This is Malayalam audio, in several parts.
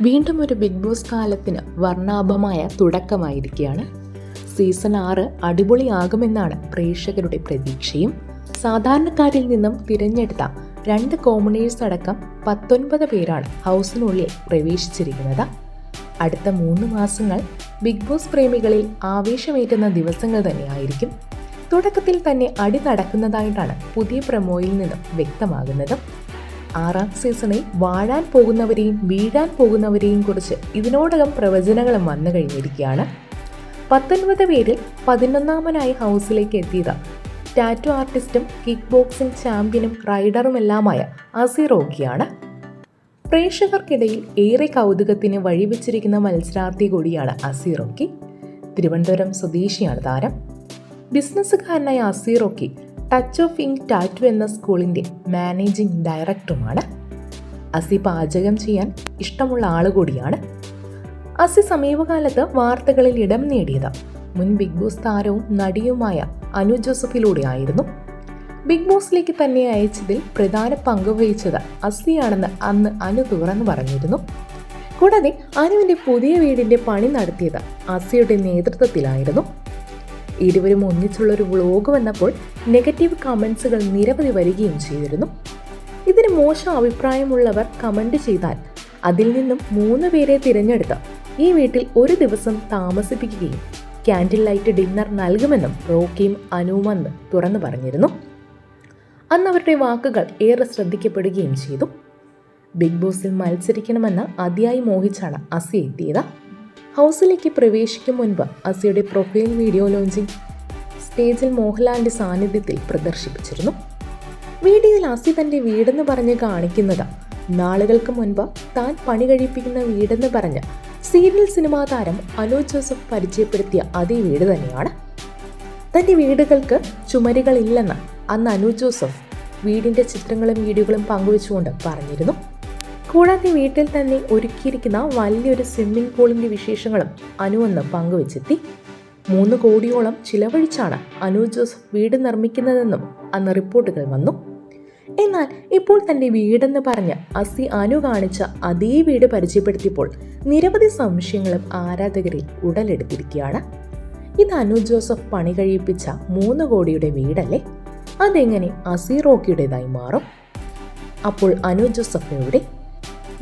വീണ്ടും ഒരു ബിഗ് ബോസ് കാലത്തിന് വർണാഭമായ തുടക്കമായിരിക്കുകയാണ്. സീസൺ ആറ് അടിപൊളിയാകുമെന്നാണ് പ്രേക്ഷകരുടെ പ്രതീക്ഷയും. സാധാരണക്കാരിൽ നിന്നും തിരഞ്ഞെടുത്ത രണ്ട് കോമണേഴ്സ് അടക്കം പത്തൊൻപത് പേരാണ് ഹൗസിനുള്ളിൽ പ്രവേശിച്ചിരിക്കുന്നത്. അടുത്ത മൂന്ന് മാസങ്ങൾ ബിഗ് ബോസ് പ്രേമികളിൽ ആവേശമേറ്റുന്ന ദിവസങ്ങൾ തന്നെയായിരിക്കും. തുടക്കത്തിൽ തന്നെ അടി നടക്കുന്നതായിട്ടാണ് പുതിയ പ്രമോയിൽ നിന്നും വ്യക്തമാകുന്നത്. ആറാം സീസണിൽ വാഴാൻ പോകുന്നവരെയും വീഴാൻ പോകുന്നവരെയും കുറിച്ച് ഇതിനോടകം പ്രവചനങ്ങളും വന്നു കഴിഞ്ഞിരിക്കുകയാണ്. പത്തൊൻപത് പേരിൽ പതിനൊന്നാമനായി ഹൗസിലേക്ക് എത്തിയത് ടാറ്റു ആർട്ടിസ്റ്റും കിക്ക് ബോക്സിംഗ് ചാമ്പ്യനും റൈഡറുമെല്ലാമായ അസിറോക്കിയാണ് പ്രേക്ഷകർക്കിടയിൽ ഏറെ കൗതുകത്തിന് വഴിവെച്ചിരിക്കുന്ന മത്സരാർത്ഥി കൂടിയാണ് അസിറോക്കി തിരുവനന്തപുരം സ്വദേശിയാണ് താരം. ബിസിനസ്സുകാരനായ അസീറോക്കി ടച്ച് ഓഫ് ഇങ്ക് ടാറ്റു എന്ന സ്കൂളിന്റെ മാനേജിംഗ് ഡയറക്ടറുമാണ് അസി പാചകം ചെയ്യാൻ ഇഷ്ടമുള്ള ആൾ കൂടിയാണ്. അസി സമീപകാലത്ത് വാർത്തകളിൽ ഇടം നേടിയത് മുൻ ബിഗ് ബോസ് താരവും നടിയുമായ അനു ജോസഫിലൂടെ ആയിരുന്നു. ബിഗ് ബോസിലേക്ക് തന്നെ അയച്ചതിൽ പ്രധാന പങ്ക് വഹിച്ചത് അസിയാണെന്ന് അന്ന് അനു തുറന്നു പറഞ്ഞിരുന്നു. കൂടാതെ അനുവിന്റെ പുതിയ വീടിന്റെ പണി നടത്തിയത് അസിയുടെ നേതൃത്വത്തിലായിരുന്നു. ഇരുവരും ഒന്നിച്ചുള്ളൊരു വ്ളോഗ് വന്നപ്പോൾ നെഗറ്റീവ് കമൻസുകൾ നിരവധി വരികയും ചെയ്തിരുന്നു. ഇതിന് മോശം അഭിപ്രായമുള്ളവർ കമന്റ് ചെയ്താൽ അതിൽ നിന്നും മൂന്ന് പേരെ തിരഞ്ഞെടുത്ത് ഈ വീട്ടിൽ ഒരു ദിവസം താമസിപ്പിക്കുകയും ക്യാൻഡിൽ ലൈറ്റ് ഡിന്നർ നൽകുമെന്നും റോക്കിയും അനുമെന്ന് തുറന്നു പറഞ്ഞിരുന്നു. അന്ന് അവരുടെ വാക്കുകൾ ഏറെ ശ്രദ്ധിക്കപ്പെടുകയും ചെയ്തു. ബിഗ് ബോസിൽ മത്സരിക്കണമെന്ന് അതിയായി മോഹിച്ചാണ് അസി എത്തിയത്. ഹൗസിലേക്ക് പ്രവേശിക്കും മുൻപ് അസിയുടെ പ്രൊഫൈൽ വീഡിയോ ലോഞ്ചിങ് സ്റ്റേജിൽ മോഹൻലാലിന്റെ സാന്നിധ്യത്തിൽ പ്രദർശിപ്പിച്ചിരുന്നു. വീഡിയോയിൽ അസി തന്റെ വീടെന്ന് പറഞ്ഞ് കാണിക്കുന്നത് നാളുകൾക്ക് മുൻപ് താൻ പണി കഴിപ്പിക്കുന്ന വീടെന്ന് പറഞ്ഞ് സീരിയൽ സിനിമാ താരം അനു ജോസഫ് പരിചയപ്പെടുത്തിയ അതേ വീട് തന്നെയാണ്. തന്റെ വീടുകൾക്ക് ചുമരുകളില്ലെന്ന് അന്ന് അനു ജോസഫ് വീടിന്റെ ചിത്രങ്ങളും വീഡിയോകളും പങ്കുവെച്ചുകൊണ്ട് പറഞ്ഞിരുന്നു. കൂടാതെ വീട്ടിൽ തന്നെ ഒരുക്കിയിരിക്കുന്ന വലിയൊരു സ്വിമ്മിംഗ് പൂളിന്റെ വിശേഷങ്ങളും അനു അന്ന് പങ്കുവെച്ചെത്തി. മൂന്ന് കോടിയോളം ചിലവഴിച്ചാണ് അനു ജോസഫ് വീട് നിർമ്മിക്കുന്നതെന്നും അന്ന് റിപ്പോർട്ടുകൾ വന്നു. എന്നാൽ ഇപ്പോൾ തന്റെ വീടെന്ന് പറഞ്ഞ് അസി അനു കാണിച്ച അതേ വീട് പരിചയപ്പെടുത്തിയപ്പോൾ നിരവധി സംശയങ്ങളും ആരാധകരിൽ ഉടലെടുത്തിരിക്കുകയാണ്. ഇത് അനു ജോസഫ് പണി കഴിപ്പിച്ച മൂന്ന് കോടിയുടെ വീടല്ലേ? അതെങ്ങനെ അസി റോക്കിയുടേതായി മാറും? അപ്പോൾ അനു ജോസഫ് എവിടെ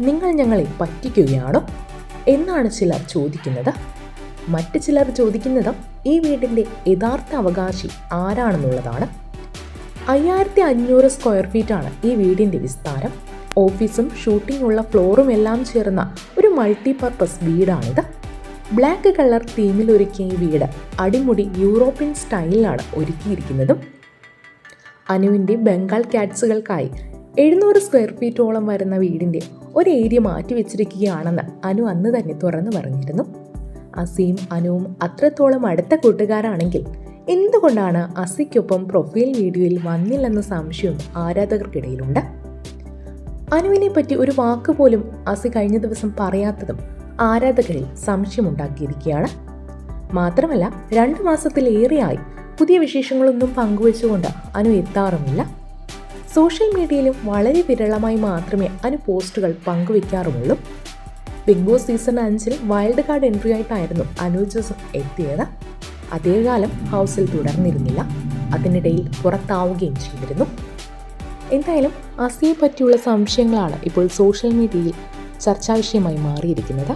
നിങ്ങൾ ഞങ്ങളെ പറ്റിക്കുകയാണോ എന്നാണ് ചിലർ ചോദിക്കുന്നത്. മറ്റ് ചിലർ ചോദിക്കുന്നത് ഈ വീടിന്റെ യഥാർത്ഥ അവകാശി ആരാണെന്നുള്ളതാണ്. അയ്യായിരത്തി അഞ്ഞൂറ് സ്ക്വയർ ഫീറ്റാണ് ഈ വീടിന്റെ വിസ്താരം. ഓഫീസും ഷൂട്ടിംഗ് ഉള്ള ഫ്ലോറും എല്ലാം ചേർന്ന ഒരു മൾട്ടി പർപ്പസ് വീടാണിത്. ബ്ലാക്ക് കളർ തീമിൽ ഒരുക്കിയ ഈ വീട് അടിമുടി യൂറോപ്യൻ സ്റ്റൈലിലാണ് ഒരുക്കിയിരിക്കുന്നതും. അനുവിന്റെ ബംഗാൾ ക്യാറ്റ്സുകൾക്കായി എഴുന്നൂറ് സ്ക്വയർ ഫീറ്റോളം വരുന്ന വീടിന്റെ ഒരു ഏരിയ മാറ്റി വെച്ചിരിക്കുകയാണെന്ന് അനു അന്ന് തന്നെ തുറന്നു പറഞ്ഞിരുന്നു. അസിയും അനുവും അത്രത്തോളം അടുത്ത കൂട്ടുകാരാണെങ്കിൽ എന്തുകൊണ്ടാണ് അസിക്കൊപ്പം പ്രൊഫൈൽ വീഡിയോയിൽ വന്നില്ലെന്ന സംശയവും ആരാധകർക്കിടയിലുണ്ട്? അനുവിനെ പറ്റി ഒരു വാക്ക് പോലും അസി കഴിഞ്ഞ ദിവസം പറയാത്തതും ആരാധകരിൽ സംശയമുണ്ടാക്കിയിരിക്കുകയാണ്. മാത്രമല്ല രണ്ടു മാസത്തിലേറെയായി പുതിയ വിശേഷങ്ങളൊന്നും പങ്കുവെച്ചുകൊണ്ട് അനു എത്താറുമില്ല. സോഷ്യൽ മീഡിയയിലും വളരെ വിരളമായി മാത്രമേ അനു പോസ്റ്റുകൾ പങ്കുവയ്ക്കാറുള്ളൂ ബിഗ് ബോസ് സീസൺ അഞ്ചിൽ വൈൽഡ് കാർഡ് എൻട്രി ആയിട്ടായിരുന്നു അനു ജോസഫ് എത്തിയത്. അതേകാലം ഹൗസിൽ തുടർന്നിരുന്നില്ല. അതിനിടയിൽ പുറത്താവുകയും ചെയ്തിരുന്നു. എന്തായാലും അസിയെ പറ്റിയുള്ള സംശയങ്ങളാണ് ഇപ്പോൾ സോഷ്യൽ മീഡിയയിൽ ചർച്ചാ വിഷയമായി മാറിയിരിക്കുന്നത്.